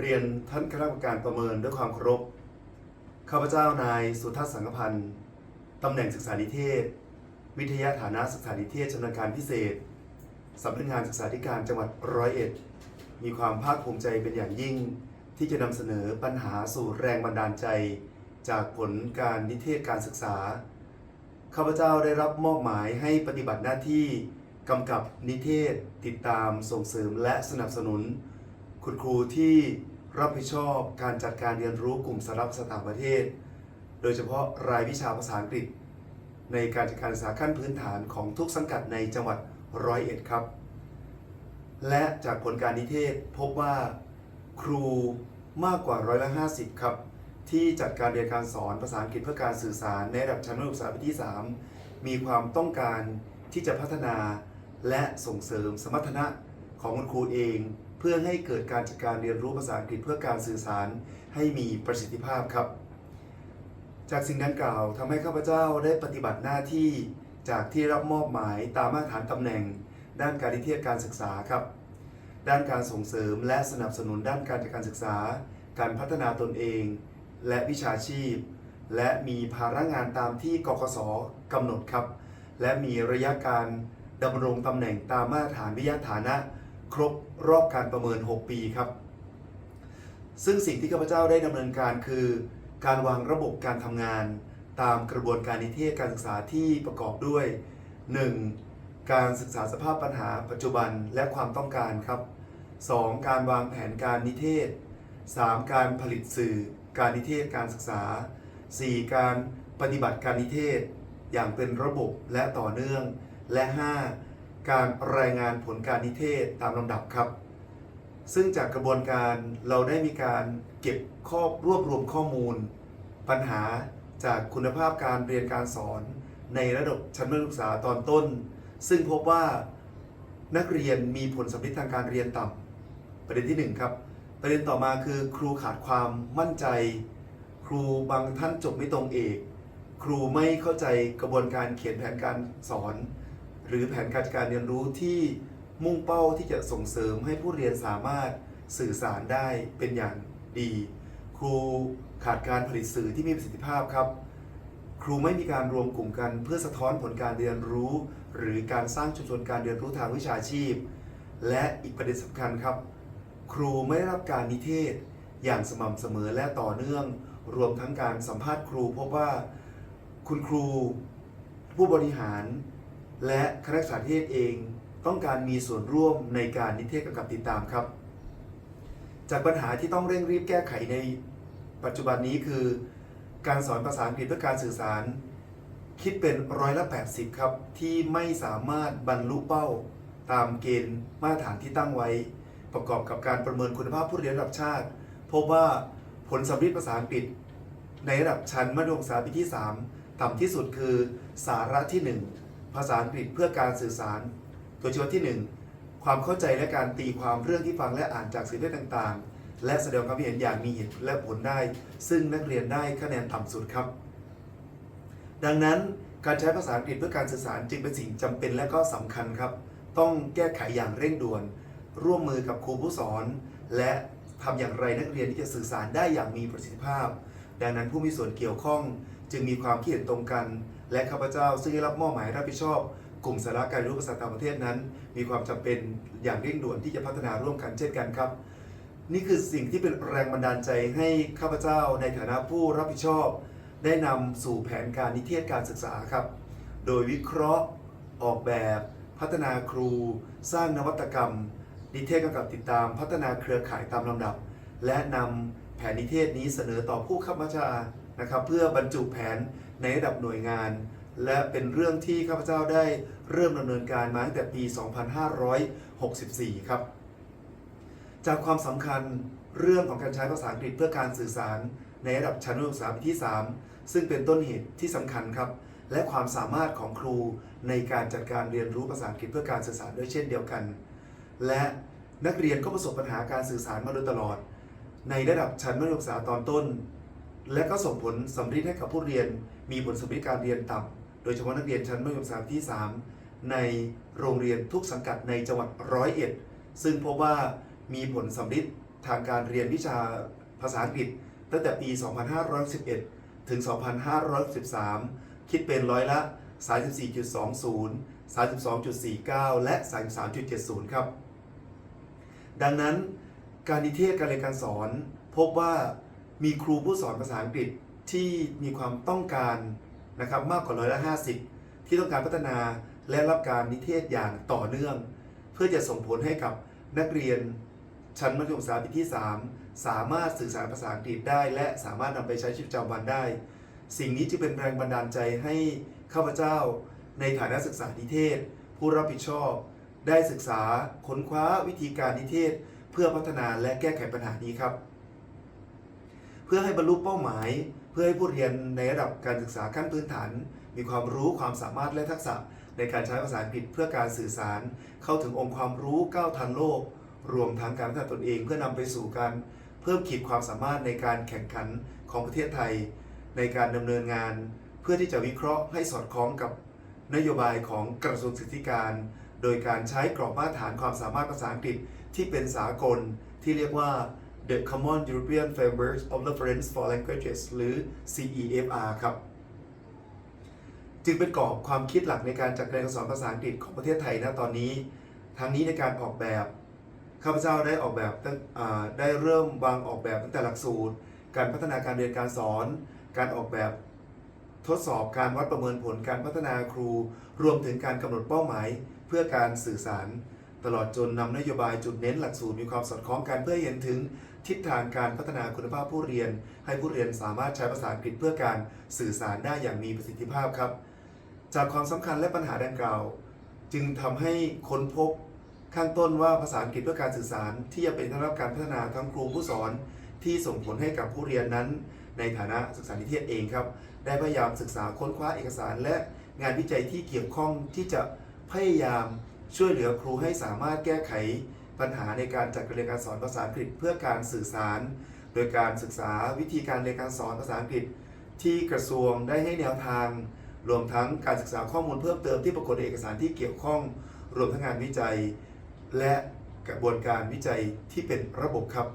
เรียนท่านคณะกรรมการประเมินด้วยความเคารพ ข้าพเจ้านายสุทัศน์สังกพันธ์ตำแหน่งศึกษานิเทศ วิทยาฐานะศึกษานิเทศชำนาญการพิเศษสำนักงานศึกษาธิการจังหวัดร้อยเอ็ด มีความภาคภูมิใจเป็นอย่างยิ่ง ที่จะนำเสนอปัญหาสู่แรงบันดาลใจ จากผลการนิเทศการศึกษา ข้าพเจ้าได้รับมอบหมายให้ปฏิบัติหน้าที่กำกับนิเทศ ติดตามส่งเสริมและสนับสนุน คุณครูที่ รับผิดชอบการจัดการเรียนรู้กลุ่มสาระภาษาต่างประเทศ โดยเฉพาะรายวิชาภาษาอังกฤษ ในการจัดการศึกษาขั้นพื้นฐานของทุกสังกัดในจังหวัดร้อยเอ็ดครับ และจากผลการนิเทศพบว่าครูมากกว่าร้อยละ50 ครับ ที่จัดการเรียนการสอนภาษาอังกฤษเพื่อการสื่อสารในระดับชั้นมัธยมศึกษาปีที่ 3 มีความต้องการที่จะพัฒนาและส่งเสริมสมรรถนะของคุณครูเอง เพื่อให้เกิดการจัดการเรียนรู้ภาษาอังกฤษเพื่อการสื่อสารให้มีประสิทธิภาพครับ จากสิ่งดังกล่าวทำให้ข้าพเจ้าได้ปฏิบัติหน้าที่จากที่รับมอบหมายตามมาตรฐานตำแหน่ง ด้านการนิเทศการศึกษาครับ ด้านการส่งเสริมและสนับสนุนด้านการจัดการศึกษา การพัฒนาตนเอง และวิชาชีพ และมีภาระงานตามที่กกสกำหนดครับ และมีระยะการดำรงตำแหน่งตามมาตรฐานวิทยาฐานะ ครบรอบการประเมิน 6 ปีครับ ซึ่งสิ่งที่ข้าพเจ้าได้ดำเนินการคือ การวางระบบการทำงาน ตามกระบวนการนิเทศการศึกษาที่ประกอบด้วย 1. การศึกษาสภาพปัญหาปัจจุบันและความต้องการครับ 2. การวางแผนการนิเทศ 3. การผลิตสื่อ การนิเทศการศึกษา 4. การปฏิบัติการนิเทศ อย่างเป็นระบบและต่อเนื่อง และ 5. การรายงานผลการนิเทศตามลำดับครับ ซึ่งจากกระบวนการเราได้มีการเก็บข้อรวบรวมข้อมูล ปัญหาจากคุณภาพการเรียนการสอน ในระดับชั้นมัธยมศึกษาตอนต้น ซึ่งพบว่านักเรียนมีผลสำลิดทางการเรียนต่ำประเด็นที่หนึ่งครับ ประเด็นต่อมาคือครูขาดความมั่นใจ ครูบางท่านจบไม่ตรงเอก ครูไม่เข้าใจกระบวนการเขียนแผนการสอน หรือแผนการจัดการเรียนรู้ที่มุ่งเป้าที่จะส่งเสริมให้ผู้เรียนสามารถสื่อสารได้เป็นอย่างดี ครูขาดการผลิตสื่อที่มีประสิทธิภาพครับ ครูไม่มีการรวมกลุ่มกันเพื่อสะท้อนผลการเรียนรู้ หรือการสร้างชุมชนการเรียนรู้ทางวิชาชีพ และอีกประเด็นสำคัญครับ ครูไม่ได้รับการนิเทศอย่างสม่ำเสมอและต่อเนื่อง รวมทั้งการสัมภาษณ์ครูพบว่าคุณครูผู้บริหาร และคณะศึกษานิเทศเองต้องการมีส่วนร่วมในการนิเทศกำกับติดตามครับ จากปัญหาที่ต้องเร่งรีบแก้ไขในปัจจุบันนี้คือ การสอนภาษาอังกฤษเพื่อการสื่อสาร คิดเป็นร้อยละ 80 ครับ ที่ไม่สามารถบรรลุเป้า ตามเกณฑ์มาตรฐานที่ตั้งไว้ ประกอบกับการประเมินคุณภาพผู้เรียนระดับชาติ พบว่าผลสำลิดภาษาอังกฤษ ในระดับชั้นมัธยมศึกษาปีที่ 3 ต่ำที่สุดคือสาระที่ 1 ภาษาอังกฤษเพื่อการสื่อสาร ตัวชี้วัดที่ 1 ความเข้าใจและการตีความเรื่องที่ฟังและอ่านจากสื่อต่างๆ และแสดงความเห็นอย่างมีเหตุและผลได้ ซึ่งนักเรียนได้คะแนนต่ำสุดครับ ดังนั้นการใช้ภาษาอังกฤษเพื่อการสื่อสารจึงเป็นสิ่งจำเป็นและก็สำคัญครับ ต้องแก้ไขอย่างเร่งด่วน ร่วมมือกับครูผู้สอน และทำอย่างไรนักเรียนที่จะสื่อสารได้อย่างมีประสิทธิภาพ ดังนั้นผู้มีส่วนเกี่ยวข้องจึงมีความคิดเห็นตรงกัน และข้าพเจ้าซึ่งได้รับมอบหมายรับผิดชอบกลุ่มสาระการรู้ภาษาต่างประเทศนั้น มีความจำเป็นอย่างเร่งด่วนที่จะพัฒนาร่วมกันเช่นกันครับ นี่คือสิ่งที่เป็นแรงบันดาลใจให้ข้าพเจ้าในฐานะผู้รับผิดชอบ ได้นำสู่แผนการนิเทศการศึกษาครับ โดยวิเคราะห์ ออกแบบ พัฒนาครู สร้างนวัตกรรม นิเทศกำกับติดตาม พัฒนาเครือข่ายตามลำดับ และนำแผนนิเทศนี้เสนอต่อผู้ขับบัญชานะครับ เพื่อบรรจุแผน ในระดับหน่วยงาน และเป็นเรื่องที่ข้าพเจ้าได้เริ่มดำเนินการมาตั้งแต่ปี 2564 ครับ จากความสำคัญเรื่องของการใช้ภาษาอังกฤษเพื่อการสื่อสาร ในระดับชั้นมัธยมศึกษาปีที่ 3 ซึ่งเป็นต้นเหตุที่สำคัญครับ และความสามารถของครูในการจัดการเรียนรู้ภาษาอังกฤษเพื่อการสื่อสารด้วยเช่นเดียวกัน และนักเรียนก็ประสบปัญหาการสื่อสารมาโดยตลอด ในระดับชั้นมัธยมศึกษาตอนต้น และก็ส่งผลสำลิดให้กับผู้เรียน มีผลสำลิดการเรียนต่ำโดยเฉพาะนักเรียนชั้นมัธยมศึกษาปีที่ 3 ในโรงเรียนทุกสังกัดในจังหวัดร้อยเอ็ดซึ่งพบว่ามีผลสำลิดทางการเรียนวิชาภาษาอังกฤษ ตั้งแต่ปี 2511 ถึง 2513 คิดเป็นร้อยละ 34.20 32.49 และ 33.70 ครับ ดังนั้นการนิเทศการเรียนการสอน พบว่า มีครูผู้สอนภาษาอังกฤษที่มีความต้องการนะครับมากกว่าร้อยละ50ที่ต้องการพัฒนาและรับการนิเทศอย่างต่อเนื่อง เพื่อจะส่งผลให้กับนักเรียนชั้นมัธยมศึกษาปีที่ 3 สามารถสื่อสารภาษาอังกฤษได้ และสามารถนำไปใช้ชีวิตประจำวันได้ สิ่งนี้จะเป็นแรงบันดาลใจให้ข้าพเจ้า ในฐานะศึกษานิเทศ ผู้รับผิดชอบ ได้ศึกษาค้นคว้าวิธีการนิเทศ เพื่อพัฒนาและแก้ไขปัญหานี้ครับ เพื่อให้บรรลุเป้าหมาย เพื่อให้ผู้เรียนในระดับการศึกษาขั้นพื้นฐาน มีความรู้ความสามารถและทักษะในการใช้ภาษาอังกฤษเพื่อการสื่อสาร เข้าถึงองค์ความรู้ก้าวทันโลก รวมทั้งการพัฒนาตนเองเพื่อนำไปสู่การเพิ่มขีดความสามารถในการแข่งขันของประเทศไทย ในการดำเนินงาน เพื่อที่จะวิเคราะห์ให้สอดคล้องกับนโยบายของกระทรวงศึกษาธิการ โดยการใช้กรอบมาตรฐานความสามารถภาษาอังกฤษที่เป็นสากลที่เรียกว่า The Common European Framework of Reference for Languages หรือ CEFR ครับ จึงเป็นกรอบความคิดหลักในการจัดการเรียนการสอนภาษาอังกฤษของประเทศไทยณตอนนี้ทางนี้ในการออกแบบข้าพเจ้าได้ออกแบบตั้งได้เริ่มวางออกแบบตั้งแต่หลักสูตร การพัฒนาการเรียนการสอน การออกแบบทดสอบการวัดประเมินผลการพัฒนาครู รวมถึงการกำหนดเป้าหมาย เพื่อการสื่อสาร ตลอดจนนำนโยบายจุดเน้นหลักสูตรมีความสอดคล้องกันเพื่อเห็นถึงทิศทางการพัฒนาคุณภาพผู้เรียน ให้ผู้เรียนสามารถใช้ภาษาอังกฤษเพื่อการสื่อสารได้อย่างมีประสิทธิภาพครับ จากความสำคัญและปัญหาดังกล่าว จึงทำให้ค้นพบข้างต้นว่าภาษาอังกฤษเพื่อการสื่อสาร ที่จะเป็นทั้งรับการพัฒนาทั้งครูผู้สอน ที่ส่งผลให้กับผู้เรียนนั้น ในฐานะศึกษานิเทศเองครับ ได้พยายามศึกษาค้นคว้าเอกสาร และงานวิจัยที่เกี่ยวข้องที่จะพยายาม ช่วยเหลือครูให้สามารถแก้ไขปัญหาในการจัดการเรียนการสอนภาษาอังกฤษเพื่อการสื่อสาร โดยการศึกษาวิธีการเรียนการสอนภาษาอังกฤษ ที่กระทรวงได้ให้แนวทาง รวมทั้งการศึกษาข้อมูลเพิ่มเติมที่ปรากฏในเอกสารที่เกี่ยวข้อง รวมทั้งงานวิจัย และกระบวนการวิจัยที่เป็นระบบครับ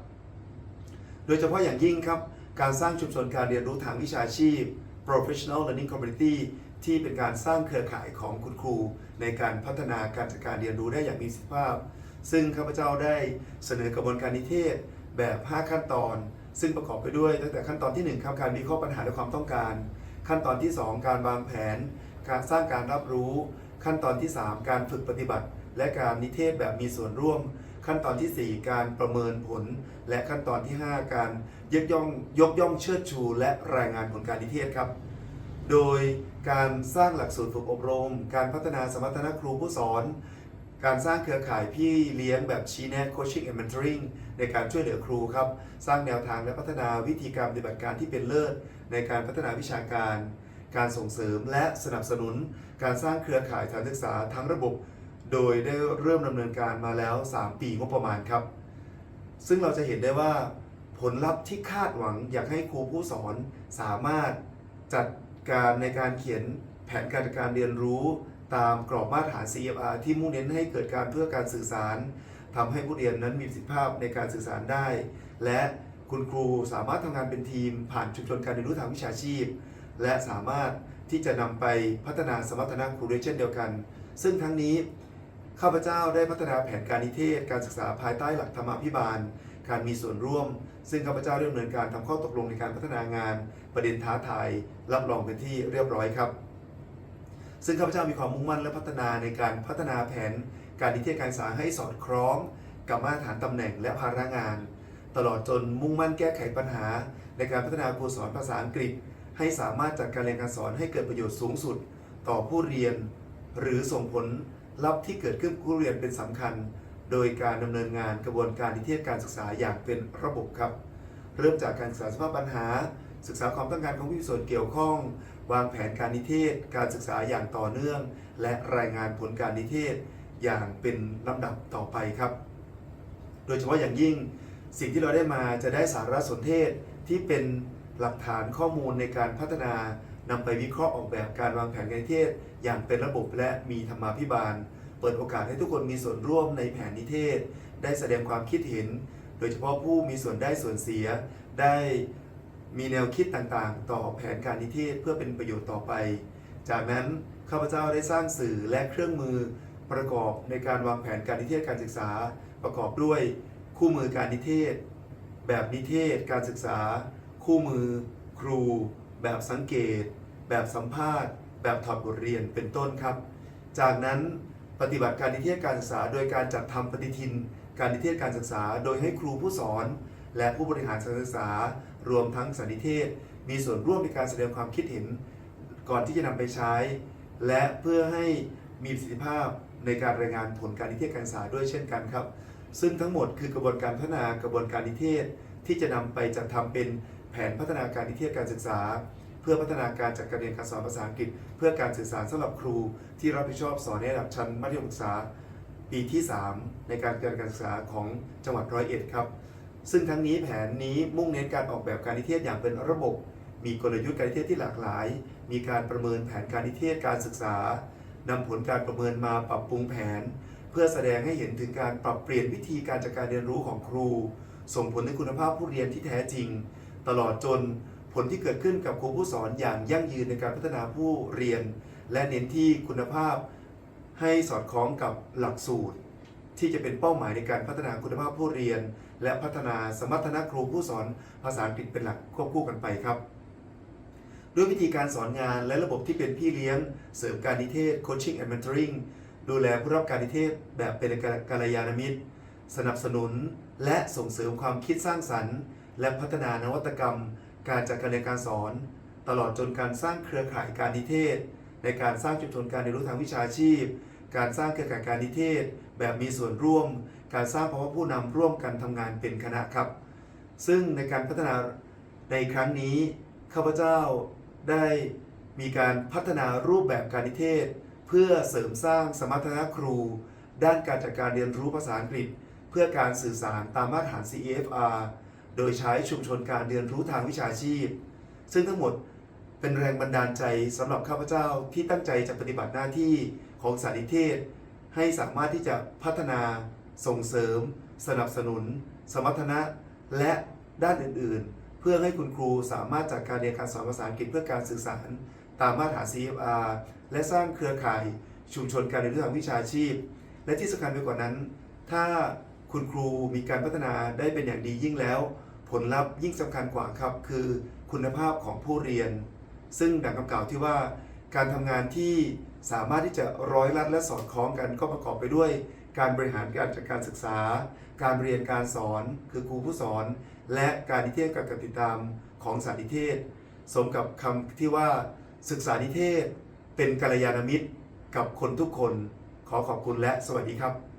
โดยเฉพาะอย่างยิ่งครับ การสร้างชุมชนการเรียนรู้ทางวิชาชีพ professional learning community ที่เป็นการสร้างเครือข่ายของคุณครู ในการพัฒนาการจัดการเรียนรู้ได้อย่างมีประสิทธิภาพ ซึ่งข้าพเจ้าได้เสนอกระบวนการนิเทศแบบ 5 ขั้นตอน ซึ่งประกอบไปด้วยตั้งแต่ขั้นตอนที่ 1ครับการวิเคราะห์ปัญหาและความต้องการ ขั้นตอนที่ 2 การวางแผน การสร้างการรับรู้ ขั้นตอนที่ 3 การฝึกปฏิบัติ และการนิเทศแบบมีส่วนร่วม ขั้นตอนทีสี่4 การประเมินผล และขั้นตอนที่ 5 การยกย่องยกย่องเชิดชู และรายงานผลการนิเทศครับ โดยการสร้างหลักสูตรฝึกอบรม การพัฒนาสมรรถนะครูผู้สอน การสร้างเครือข่ายพี่เลี้ยงแบบชี้แนะ coaching and mentoring ในการช่วยเหลือครูครับ สร้างแนวทางและพัฒนาวิธีการปฏิบัติการที่เป็นเลิศ ในการพัฒนาวิชาการ การส่งเสริมและสนับสนุน การสร้างเครือข่ายสถานศึกษาทั้งระบบ โดยได้เริ่มดำเนินการมาแล้ว 3 ปีงบประมาณครับ ซึ่งเราจะเห็นได้ว่าผลลัพธ์ที่คาดหวังอยากให้ครูผู้สอนสามารถจัด การในการเขียนแผนการจัดการเรียนรู้ ตามกรอบมาตรฐาน CFR ที่มุ่งเน้นให้เกิดการเพื่อการสื่อสารทำให้ผู้เรียนนั้นมีประสิทธิภาพในการสื่อสารได้ และคุณครูสามารถทำงานเป็นทีม ผ่านชุมชนการเรียนรู้ทางวิชาชีพ และสามารถที่จะนำไปพัฒนาสมรรถนะครูด้เช่นเดียวกัน ซึ่งทั้งนี้ข้าพเจ้าได้พัฒนาแผนการนิเทศการศึกษาภายใต้หลักธรรมาภิบาล การมีส่วนร่วม ซึ่งข้าพเจ้าได้ดำเนินการทำข้อตกลงในการพัฒนางาน ประเด็นท้าทายรับรองเป็นที่เรียบร้อยครับ ซึ่งข้าพเจ้ามีความมุ่งมั่นและพัฒนาในการพัฒนาแผน การนิเทศการศึกษาให้สอดคล้อง กับมาตรฐานตำแหน่งและภาระงาน ตลอดจนมุ่งมั่นแก้ไขปัญหา ในการพัฒนาครูสอนภาษาอังกฤษ ให้สามารถจัดการเรียนการสอนให้เกิดประโยชน์สูงสุด ต่อผู้เรียน หรือส่งผลลัพธ์ที่เกิดขึ้นกับผู้เรียนเป็นสำคัญ โดยการดำเนินงานกระบวนการนิเทศการศึกษาอย่างเป็นระบบครับ เริ่มจากการศึกษาสภาพปัญหา ศึกษาความต้องการของผู้มีส่วนเกี่ยวข้อง วางแผนการนิเทศ การศึกษาอย่างต่อเนื่อง และรายงานผลการนิเทศอย่างเป็นลำดับต่อไปครับ โดยเฉพาะอย่างยิ่งสิ่งที่เราได้มาจะได้สารสนเทศที่เป็นหลักฐานข้อมูลในการพัฒนานำไปวิเคราะห์ออกแบบการวางแผนการนิเทศ อย่างเป็นระบบและมีธรรมาภิบาล เปิดโอกาสให้ทุกคนมีส่วนร่วมในแผนนิเทศ ได้แสดงความคิดเห็น โดยเฉพาะผู้มีส่วนได้ส่วนเสีย ได้มีแนวคิดต่างๆ ต่อแผนการนิเทศเพื่อเป็นประโยชน์ต่อไป จากนั้นข้าพเจ้าได้สร้างสื่อและเครื่องมือประกอบในการวางแผนการนิเทศการศึกษา ประกอบด้วยคู่มือการนิเทศ แบบนิเทศการศึกษา คู่มือ ครู แบบสังเกต แบบสัมภาษณ์ แบบถอดบทเรียนเป็นต้นครับ จากนั้น ปฏิบัติการนิเทศการศึกษา โดยการจัดทำปฏิทิน การนิเทศการศึกษา โดยให้ครูผู้สอน และผู้บริหารสถานศึกษา รวมทั้งสานนิเทศ มีส่วนร่วมในการแสดงความคิดเห็น ก่อนที่จะนำไปใช้ และเพื่อให้มีประสิทธิภาพในการรายงานผลการนิเทศการศึกษาด้วยเช่นกันครับ ซึ่งทั้งหมดคือกระบวนการพัฒนากระบวนการนิเทศ ที่จะนำไปจัดทำเป็นแผนพัฒนาการนิเทศการศึกษา เพื่อพัฒนาการจัดการเรียนการสอนภาษาอังกฤษ เพื่อการสื่อสารสำหรับครู ที่รับผิดชอบสอนในระดับชั้นมัธยมศึกษา ปีที่ 3 ในการจัดการศึกษาของจังหวัดร้อยเอ็ดครับ ซึ่งทั้งนี้แผนนี้มุ่งเน้นการออกแบบการนิเทศอย่างเป็นระบบ มีกลยุทธ์การนิเทศที่หลากหลาย มีการประเมินแผนการนิเทศการศึกษานำผลการประเมินมาปรับปรุงแผน เพื่อแสดงให้เห็นถึงการปรับเปลี่ยนวิธีการจัดการเรียนรู้ของครู ส่งผลถึงคุณภาพผู้เรียนที่แท้จริง ตลอดจน ผลที่เกิดขึ้นกับครูผู้สอนอย่างยั่งยืนในการพัฒนาผู้เรียน และเน้นที่คุณภาพให้สอดคล้องกับหลักสูตร ที่จะเป็นเป้าหมายในการพัฒนาคุณภาพผู้เรียน และพัฒนาสมรรถนะครูผู้สอนภาษาอังกฤษเป็นหลักควบคู่กันไปครับด้วยวิธีการสอนงานและระบบที่เป็นพี่เลี้ยง เสริมการนิเทศ coaching and mentoring ดูแลผู้รับการนิเทศแบบเป็นกัลยาณมิตร สนับสนุน และส่งเสริมความคิดสร้างสรรค์ และพัฒนานวัตกรรม การจัดการเรียนการสอน ตลอดจนการสร้างเครือข่ายการนิเทศ ในการสร้างชุมชนการเรียนรู้ทางวิชาชีพ การสร้างเครือข่ายการนิเทศ แบบมีส่วนร่วม การสร้างภาวะผู้นำร่วมกันทำงานเป็นคณะครับ ซึ่งในการพัฒนาในครั้งนี้ข้าพเจ้าได้มีการพัฒนารูปแบบการนิเทศ เพื่อเสริมสร้างสมรรถนะครู ด้านการจัดการเรียนรู้ภาษาอังกฤษ เพื่อการสื่อสารตามมาตรฐาน CEFR โดยใช้ชุมชนการเรียนรู้ทางวิชาชีพ ซึ่งทั้งหมดเป็นแรงบันดาลใจสำหรับข้าพเจ้าที่ตั้งใจจะปฏิบัติหน้าที่ของสารนิเทศ ให้สามารถที่จะพัฒนาส่งเสริม สนับสนุน สมรรถนะ และด้านอื่นๆ เพื่อให้คุณครูสามารถจัดการเรียนการสอนภาษาอังกฤษเพื่อการสื่อสาร ตามมาตรฐาน CFR และสร้างเครือข่ายชุมชนการเรียนรู้ทางวิชาชีพ และที่สำคัญไปกว่านั้น ถ้าคุณครูมีการพัฒนาได้เป็นอย่างดียิ่งแล้ว ผลลัพธ์ยิ่งสำคัญกว่าครับ คือคุณภาพของผู้เรียน ซึ่งดังคำกล่าวที่ว่าการทำงานที่สามารถที่จะร้อยรัดและสอดคล้องกันก็ประกอบไปด้วย การบริหารการจัดการศึกษา การเรียนการสอน คือครูผู้สอน และการนิเทศกับการติดตามของสารนิเทศ สมกับคำที่ว่าศึกษานิเทศ เป็นกัลยาณมิตรกับคนทุกคน ขอขอบคุณและสวัสดีครับ